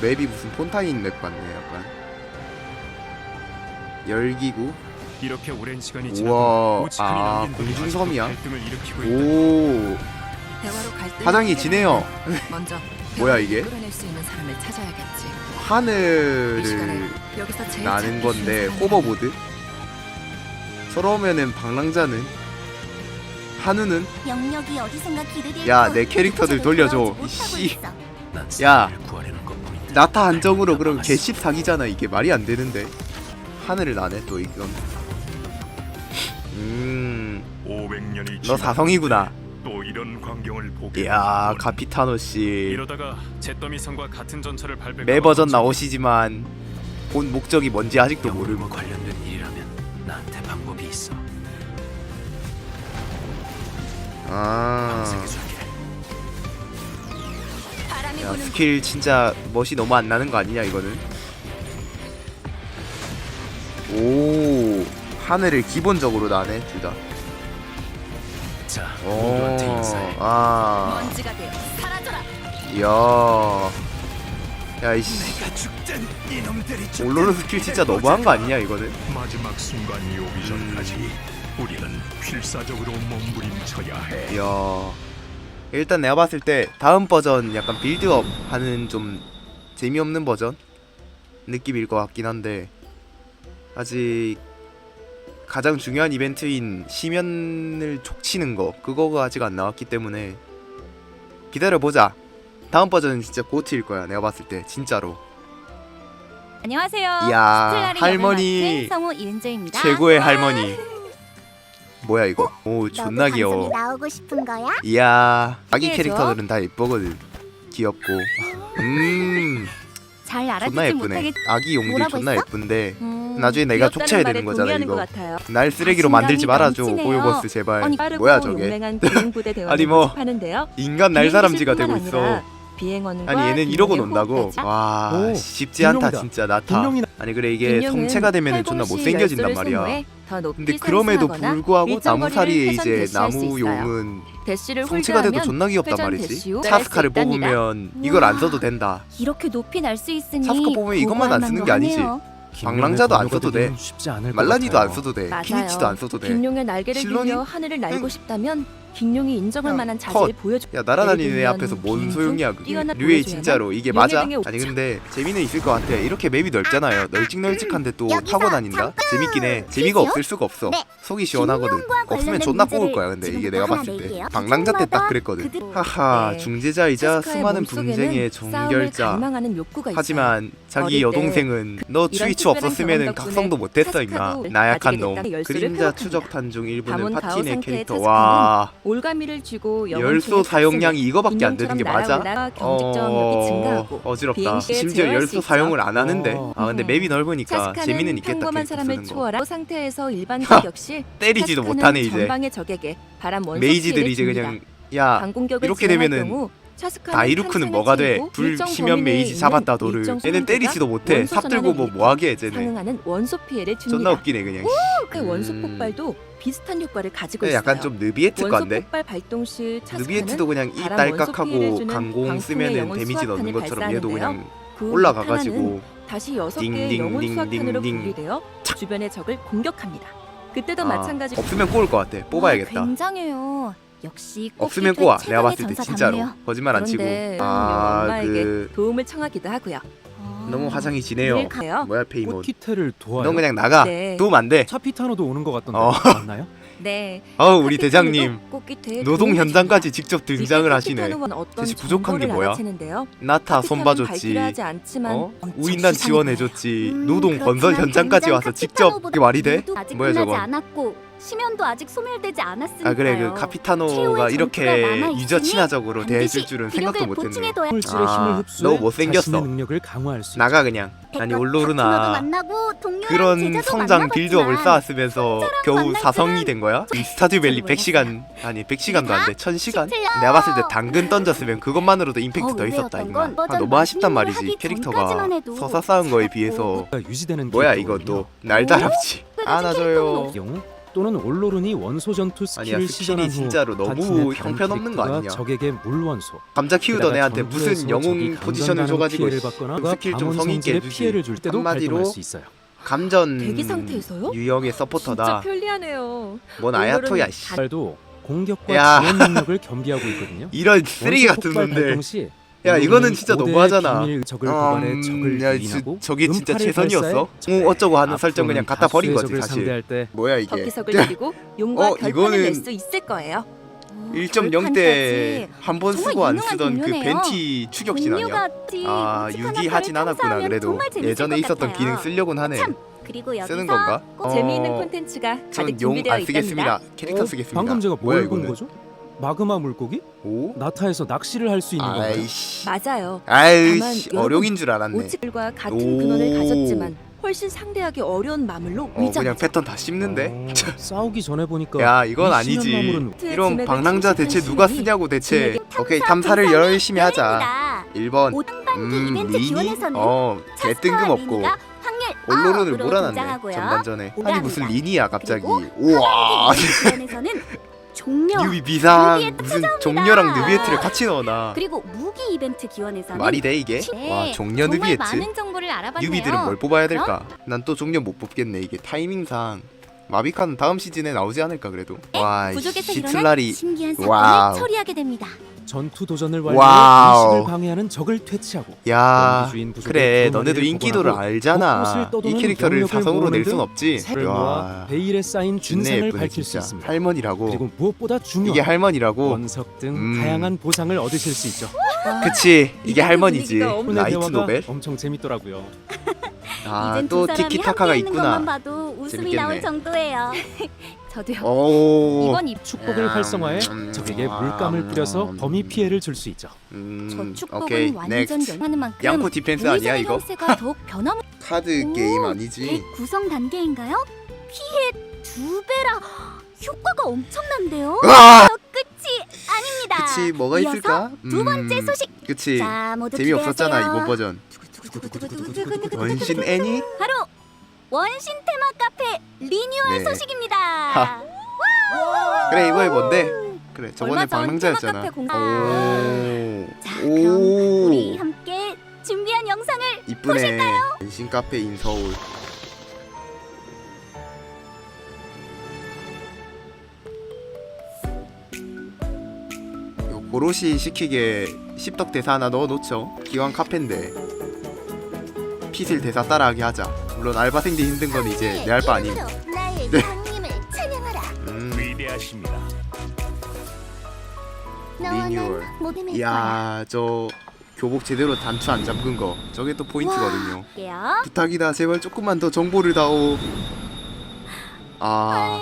맵이 무슨 폰타인 맵 같네 약간 열기구 이렇게 오랜 시간이 우와, 지나도 오치칸이 아, 공중섬이야? 아직도 갈등을 일으키고 있다. 오 대화로 갈등 화장이 지네요 먼저 뭐야, 이게? 끌어낼 수 있는 사람을 찾아야겠지. 이 하늘을 여기서 제일 나는 찾기 건데 호버보드 저러면은 방랑자는 한우는 영역이 어디선가 길을 야, 잃고 내 캐릭터들 돌려줘. 이씨. 야 나타 한정으로 그럼 개씹 사기잖아. 이게 말이 안 되는데. 하늘을 나네 또 이건. 음너 500년이 사성이구나. 또 이런 광경을 보게 이야 되는군. 카피타노 씨. 이러다가 잿더미성과 같은 전차를 밟을 매 버전 나오시지만 본 목적이 뭔지 아직도 모르고. 관련된 일이라면 나한테 방법이 있어. 아. 세계줄게. 야, 스킬 진짜 멋이 너무 안 나는 거 아니냐 이거는 오 하늘을 기본적으로 나네 둘다 자, 모두한테 오, 인사해. 아, 먼지가 되어 사라져라. 이야, 야 이씨, 내가 죽든 이놈들이 죽든 올로로 스킬 진짜 너무한 거 아니냐 이거는? 마지막 순간이 오기 전까지 음. 우리는 필사적으로 몸부림쳐야 해. 이야, 일단 내가 봤을 때 다음 버전 약간 빌드업 하는 좀 재미없는 버전 느낌일 것 같긴 한데 아직 가장 중요한 이벤트인 시면을 족치는 거 그거가 아직 안 나왔기 때문에 기다려 보자. 다음 버전은 진짜 고트일 거야 내가 봤을 때 진짜로. 안녕하세요. 이야, 스텔라리 할머니. 성우. 최고의 할머니. 뭐야 이거? 오 너도 존나 방송에 귀여워. 나오고 싶은 거야? 이야 아기. 캐릭터들은 다 예쁘거든. 귀엽고. 음 잘 존나 알아듣지 예쁘네. 못하겠. 아기 용들 뭐라고 존나 했어? 예쁜데 음, 나중에 내가 귀엽다는 말에 되는 거잖아 동의하는 것 이거. 같아요. 날 쓰레기로 자신감이 만들지 말아줘 넘치네요. 보이버스 제발. 아니 빠르고 뭐야 저게? 용맹한 비행부대 대원을 아니, 뭐, 모집하는데요. 인간 날사람쥐가 되고 비행기실뿐만 있어. 아니라 비행원과 아니 얘는 이러고 논다고? 와 오, 쉽지 않다 김용이다. 진짜 나타. 김용이나 아니 그래 이게 성체가 되면은 존나 못생겨진단 말이야. 근데 그럼에도 불구하고 거리를 이제 회전 대시할 수 나무 있어요. 용은 대시를 성체가 돼도 존나 귀엽단 말이지. 차스카를. 뽑으면 이걸 안. 써도 된다. 이렇게 높이 날 수 있으니 사스카 뽑으면 이것만 안 쓰는 게 아니지. 방랑자도 안 써도 돼. 쉽지 않을 것 말라니도 안 같아요. 써도 돼. 맞아요. 피니치도 안 써도 돼. 김용의 날개를 실론이? 빌려 하늘을 날고 응. 싶다면 김용이 인정할 야, 만한 컷. 보여줘. 야 날아다니는 애 앞에서 뭔 소용이야 그게 뛰어나 류에 보여줘야만 진짜로 이게 맞아? 아니. 근데 재미는 있을 것 같아 이렇게 맵이 넓잖아요 널찍널찍한데 또 여기서 타고 다닌다? 재밌긴 해 재미가? 없을 수가 없어 네. 속이 시원하거든 김용과 없으면 존나 뽑을 문제를 거야 근데 이게 지금부터 내가 하나 봤을 때 낼게요. 방랑자 때 딱 그랬거든 그들- 하하 네. 중재자이자 수많은 몸속에는 분쟁의 싸움을 정결자 갈망하는 욕구가 있어요. 하지만 자기 어릴 때 여동생은 너 특별한 없었으면은 경험 덕분에 각성도 못했어 임마 나약한 놈 열쇠를 그림자 회복합니다. 추적 탄 중 일부는 가오 파티네 상태의 캐릭터 와 올가미를 쥐고 영혼 열소 중에 사용량이 이거밖에 안 되는 게 인형처럼 맞아? 날아올라 경직 저항력이 증가하고 어지럽다. 비행시에 심지어 제어할 열소 있죠. 사용을 안 하는데. 어. 아 근데 음. 맵이 넓으니까 차스카는 재미는 있겠다. 평범한 캐릭터 사람을 쓰는 거. 초월한 상태에서 일반 공격 시 때리지도 차스카는 못하네 이제. 전방의 적에게 바람 원소 메이지들이 이제 그냥. 야 방공격을 이렇게 지원할 되면은 경우 다이루크는 뭐가 돼? 불 내에 메이지 잡았다. 일정 얘는 때리지도 못해. 삽 들고 뭐 뭐하게. 상응하는 원소 피해를 줍니다. 존나 웃기네 그냥. 그 원소 음. 폭발도 비슷한 효과를 가지고 있어요. 약간 좀 느비에트 원소 건데. 폭발 발동 시 차스카는 느비에트도 그냥 이 바람 딸깍하고 피해를 강공 쓰면은 데미지 넣는 것처럼 얘도 그냥 그 하나는 올라가가지고 다시 여섯 딩, 개의 딩, 영혼 딩, 수확탄으로 딩, 딩. 분리되어 주변의 적을 공격합니다. 그때도 아, 마찬가지. 없으면 꼬을 것 같아. 뽑아야겠다. 와, 굉장해요. 역시 없으면 꼬아. 내가 봤을 때. 진짜로 거짓말 안 치고. 그런데 아 엄마에게 그 도움을 청하기도 하고요. 아. 너무 화장이 지네요. 늘 가요. 뭐야 페이몬. 꽃키테를 도와요. 넌 그냥 나가. 네. 도움 안 돼. 차피타노도 오는 것 같던데 어. 맞나요? 네. 어우 우리 대장님 노동 현장까지 직접 줍니다. 등장을 하시네. 대체 부족한 게 뭐야? 나타 손 카피타노는 봐줬지. 발표를 하지 않지만 어? 우인단 지원해줬지. 음, 노동 건설 현장까지 와서 직접 그게 말이 돼? 뭐야, 저건? 않았고 심연도 아직 소멸되지 않았으니까요. 아 그래 그 카피타노가 최후의 이렇게 전투가 남아있으니 유저 친화적으로 대해줄 반드시 줄은 생각도 못했네. 보충해둬야 홀질의 아, 힘을 흡수해 너무 못생겼어. 자신의 능력을 강화할 수 나가 그냥. 아니 백과 올로르나 파트너도 만나고 동료랑 그런 제자도 성장 만나봤지만 빌드업을 쌓았으면서 겨우 만날 사성이 된 거야? 이 스타듀밸리 잘 100시간 아니 100시간도 안 돼. 1000시간? 시틀려. 내가 봤을 때 당근 던졌으면 그것만으로도 임팩트 더더 있었다 의외였던 임마. 건 아, 너무 아쉽단 말이지. 캐릭터가 서사 쌓은 거에 비해서. 유지되는 뭐야. 이거 또 날다람쥐 그래도 안아줘요. 또는 올로른이 원소 전투 스킬을 아니야 시전한 스킬이 후 진짜로 너무 다른 형편없는 거 캐릭터가 아니냐 적에게 물 원소 감자 키우던 애한테 무슨 영웅 포지션을 감전 줘가지고 피해를 받거나 스킬 좀 성의 있게 해주지 피해를 줄 때도 한마디로 발동할 수 있어요. 감전 대기 상태에서요? 유형의 진짜 서포터다 편리하네요. 뭔 아야토야 씨 발도 공격과 야. 지원 능력을 겸비하고 있거든요. 이런 쓰레기 원소 같은 폭발 놈들 발동 시 야 이거는 진짜 너무하잖아 비밀 적을 음, 적을 야, 유인하고 지- 저게 진짜 음파를 최선이었어? 어, 어쩌고 하는 설정 그냥 갖다 버린 거지 적을 사실 상대할 때 뭐야 이게 덕기석을 줄이고 용과 어, 결판을 이거는 낼 수 있을 거예요. 1.0 때 한 번 정말 쓰고 안 쓰던 그 동료네요. 벤티 추격진 아니야? 아 묵직한 유기 아빠를 하진 않았구나 그래도 예전에 것 있었던. 기능 쓰려곤 하네 참 그리고 여기서 쓰는 건가? 재미있는 어, 콘텐츠가 가득 전 용 준비되어 안 있답니다. 캐릭터 어, 쓰겠습니다 방금 제가 뭐야 뭘 본 이거는 거죠? 마그마 물고기? 오? 나타에서 낚시를 할 수 있는 건가요? 아이씨 맞아요. 아이씨 다만 어룡인 줄 알았네 오치들과 같은 오. 근원을 가졌지만 훨씬 상대하기 어려운 마물로 어 그냥 위장. 패턴 다 씹는데? 어, 싸우기 전에 보니까 야 이건 이 아니지 이런 방랑자 대체 누가 쓰냐고 대체 오케이 탐사를 탐사 열심히 하자 열립니다. 1번 오등반기 음 이벤트 리니? 기원에서는 어 개뜬금 없고 확률 언론을 9으로 몰아놨네. 전반전에 아니. 무슨 리니야 갑자기 우와 종료 뉴비 비상 무슨 종료랑 누비에트를 같이 넣어놔 그리고 무기 이벤트 기원에서는 말이 돼 이게? 네, 와 종료 정말 누비에트? 많은 정보를 알아봤네요. 뉴비들은 뭘 뽑아야 될까? 난 또 종료 못 뽑겠네 이게 타이밍상 마비카는 다음 시즌에 나오지 않을까 그래도 와 네, 부족에서 일어난 시틀라리 신기한 와우. 사건을 처리하게 됩니다. 전투 도전을 완료해 와우. 의식을 방해하는 적을 퇴치하고 야 그래 두 너네도 인기도를 알잖아 이 떠도는 캐릭터를 사성으로 낼순등 없지 와 베일에 쌓인 준상을 예쁘네 밝힐 수 진짜 있습니다. 할머니라고 그리고 무엇보다 중요한 이게 할머니라고 원석 등 음. 다양한 보상을 얻으실 수 있죠. 그치 이게 할머니지 라이트 노벨 엄청 재밌더라고요. 아 이젠 또 두 사람이 티키타카가 함께 있는 것만 있구나 봐도 웃음이 재밌겠네. 나올 정도예요. 저도요. 오 이번 입 축복을 음, 활성화해 음, 적에게 음, 물감을 뿌려서 음. 범위 피해를 줄 수 있죠. 음, 저 축복은 오케이 완전 넥스트 연하는 만큼 양코 디펜스 아니야 이거? 더욱 변화무 카드 오, 게임 아니지? 덱 구성 단계인가요? 피해 두 배라 효과가 엄청난데요. 와저 끝이 아닙니다. 그치 뭐가 이어서 있을까? 두 번째 음, 소식. 그치 자 모두 재미 없었잖아 기대하세요. 이번 버전 원신 애니? 바로 원신 테마 카페 리뉴얼 네. 소식입니다. 하. 그래 이번에 뭔데? 그래 얼마 저번에 전 방랑자였잖아. 테마카페 공사. 오. 자, 그럼 우리 오. 함께 준비한 영상을 이쁘네. 원신 카페 인 서울. 이거 고로시 시키게 십덕 대사 하나 넣어놓죠. 기왕 카페인데. 피슬 대사 따라하게 하자. 물론 알바생들이 힘든 건 이제 내할바 아님. 나의 네. 찬양하라. 음, 위대하십니다. 리뉴얼. 이야 저 교복 제대로 단추 안 잠근 거. 저게 또 포인트거든요. 게요. 부탁이다. 제발 조금만 더 정보를 다오. 아